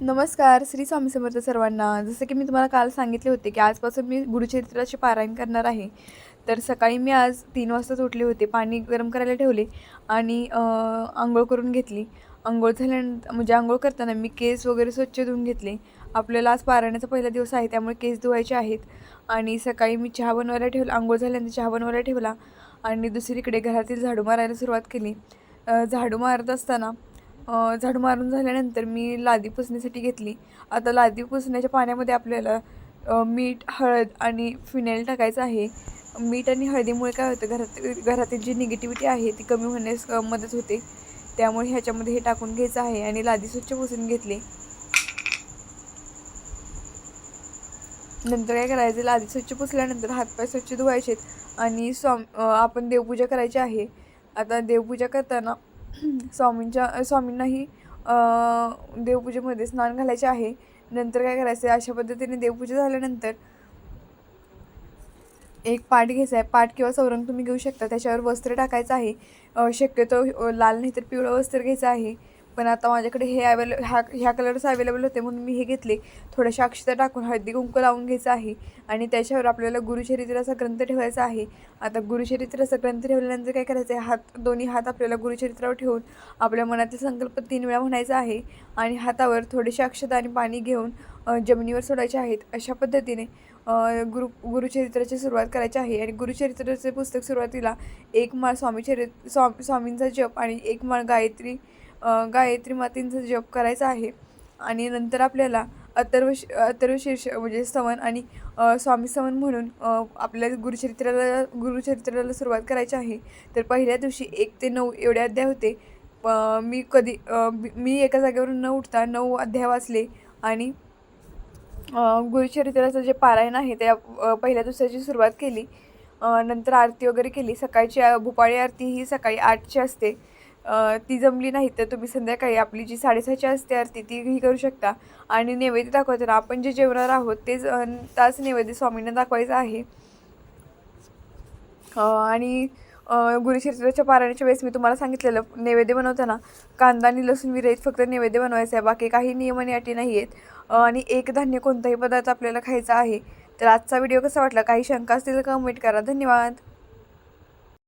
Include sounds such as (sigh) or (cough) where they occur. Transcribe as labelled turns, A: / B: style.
A: नमस्कार श्री स्वामी समर्थ सर्वांना. जसं की मी तुम्हाला काल सांगितले होते की आजपासून मी गुरुचरित्राचे पारायण करणार आहे. तर सकाळी मी आज तीन वाजताच उठले होते पाणी गरम करायला ठेवले आणि आंघोळ करून घेतली. आंघोळ झाल्यानंतर म्हणजे आंघोळ करताना मी केस वगैरे स्वच्छ धुवून घेतले. आपल्याला आज पारायणाचा पहिला दिवस आहे त्यामुळे केस धुवायचे आहेत. आणि सकाळी मी चहा बनवायला ठेवला आंघोळ झाल्यानंतर चहा बनवायला ठेवला आणि दुसरीकडे घरातील झाडू मारायला सुरुवात केली. झाडू मारत असताना झाडू मारून झाल्यानंतर मी लादी पुसण्यासाठी घेतली. आता लादी पुसण्याच्या पाण्यामध्ये आपल्याला मीठ हळद आणि फिनाईल टाकायचं आहे. मीठ आणि हळदीमुळे काय होतं घरात घरातील जी निगेटिव्हिटी आहे ती कमी होण्यास मदत होते. त्यामुळे ह्याच्यामध्ये हे टाकून घ्यायचं आहे आणि लादी स्वच्छ पुसून घेतली. नंतर काय करायचं लादी स्वच्छ पुसल्यानंतर हातपाय स्वच्छ धुवायचेत आणि स्वाम आपण देवपूजा करायची आहे. आता देवपूजा करताना (clears throat) स्वामींच्या स्वामींनाही देवपूजेमध्ये स्नान घालायचे आहे. नंतर काय करायचं आहे? अशा पद्धतीने देवपूजा झाल्यानंतर एक पाट घ्यायचा आहे. पाट किंवा सौरंग तुम्ही घेऊ शकता. त्याच्यावर वस्त्र टाकायचं आहे. शक्यतो लाल नाही तर पिवळं वस्त्र घ्यायचं आहे. पण आता माझ्याकडे हे अवेलेबल ह्या ह्या कलर्स अवेलेबल होते म्हणून मी हे घेतले. थोड्याशा अक्षता टाकून हळदी कुंकू लावून घ्यायचं आहे. आणि त्याच्यावर आपल्याला गुरुचरित्राचा ग्रंथ ठेवायचा आहे. आता गुरुचरित्राचा ग्रंथ ठेवल्यानंतर काय करायचं आहे? हात दोन्ही हात आपल्याला गुरुचरित्रावर ठेवून आपल्या मनातील संकल्प तीन वेळा म्हणायचा आहे. आणि हातावर थोडीशी अक्षता आणि पाणी घेऊन जमिनीवर सोडायचे आहेत. अशा पद्धतीने गुरु गुरुचरित्राची सुरुवात करायची आहे. आणि गुरुचरित्राचे पुस्तक सुरुवातीला एक माळ स्वामीचरित स्वामी स्वामींचा जप आणि एक माळ गायत्री गायत्री मातेंचा जप करायचा आहे. आणि नंतर आपल्याला अथर्व श- अथर्व शीर्ष म्हणजे सवन आणि स्वामी सवन म्हणून आपल्या गुरुचरित्राला गुरुचरित्राला सुरुवात करायची आहे. तर पहिल्या दिवशी एक ते नऊ एवढे अध्याय होते. प- मी कधी मी- एका जागेवरून न उठता नऊ अध्याय वाचले. आणि गुरुचरित्राचं जे पारायण आहे त्या पहिल्या दिवसाची सुरुवात केली. नंतर आरती वगैरे केली. सकाळची अ, भूपाळी आरती ही सकाळी आठची असते. ती जमली नाही तर तुम्ही संध्याकाळी आपली जी साडेसहाची असते आरती तीही करू शकता. आणि नैवेद्य दाखवताना आपण जे जेवणार आहोत तेच तास नैवेद्य स्वामींना दाखवायचं आहे. आणि अ, गुरुचरित्राच्या पारायणाच्या वेळेस मी तुम्हाला सांगितलेलं नैवेद्य बनवताना कांदा आणि लसूण विरहित फक्त नैवेद्य बनवायचं आहे. बाकी काही नियम आणि अटी नाही आहेत. आणि एक धान्य कोणताही पदार्थ आपल्याला खायचा आहे. तर आजचा व्हिडिओ कसा वाटला? काही शंका असतील तर कमेंट करा. धन्यवाद.